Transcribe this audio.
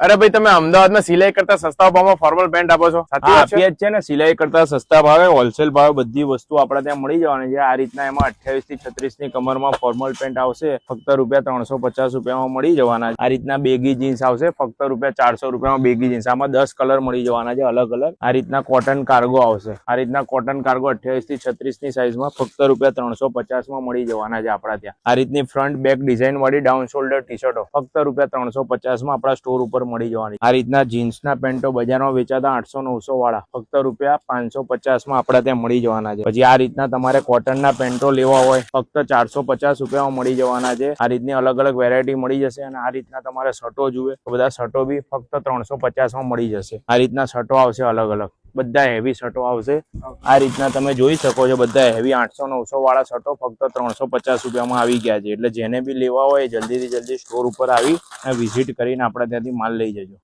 અરે ભાઈ તમે અમદાવાદમાં સિલાઈ કરતા સસ્તા ભાવમાં ફોર્મલ પેન્ટ આપો છો? છે? આપીએ છે ને સિલાઈ કરતા સસ્તા ભાવે હોલસેલ ભાવે બધી વસ્તુ આપણે ત્યાં મળી જવાની છે. આ રીતના એમાં અઠ્યાવીસથી છત્રીસની કમરમાં ફોર્મલ પેન્ટ આવશે ફક્ત રૂપિયા ત્રણસો પચાસ રૂપિયામાં મળી જવાના આ રીતના બેગી જીન્સ આવશે ફક્ત રૂપિયા ચારસો રૂપિયામાં બેગી જીન્સ આમાં દસ કલર મળી જવાના છે અલગ અલગ. આ રીતના કોટન કાર્ગો આવશે. આ રીતના કોટન કાર્ગો અઠ્યાવીસથી છત્રીસની સાઈઝમાં ફક્ત રૂપિયા ત્રણસો પચાસમાં મળી જવાના છે આપણા ત્યાં. આ રીતની ફ્રન્ટ બેક ડિઝાઇન વાળી ડાઉન શોલ્ડર ટી શર્ટો ફક્ત રૂપિયા ત્રણસો પચાસમાં આપણા સ્ટોર ઉપર મળી જવાની. આ રીતના જીન્સના પેન્ટો બજારમાં વેચાતા આઠસો નવસો વાળા. ફક્ત રૂપિયા પાંચસો પચાસમાં આપણા ત્યાં મળી જવાના છે. પછી આ રીતના તમારે કોટનના પેન્ટો લેવા હોય, ફક્ત ચારસો પચાસ રૂપિયામાં મળી જવાના છે. આ રીતની અલગ અલગ વેરાયટી મળી જશે અને આ રીતના તમારે શર્ટો જુએ તો બધા શર્ટો બી ફક્ત ત્રણસો પચાસમાં મળી જશે. આ રીતના શર્ટો આવશે અલગ અલગ. બધા હેવી શર્ટો આવશે. આ રીતના તમે જોઈ શકો છો બધા હેવી આઠસો, નવસો વાળા શર્ટો ફક્ત ત્રણસો પચાસ રૂપિયામાં આવી ગયા છે. એટલે જેને બી લેવા હોય જલ્દીથી જલ્દી સ્ટોર ઉપર આવી અને વિઝિટ કરીને આપણે ત્યાંથી માલ લઈ જજો.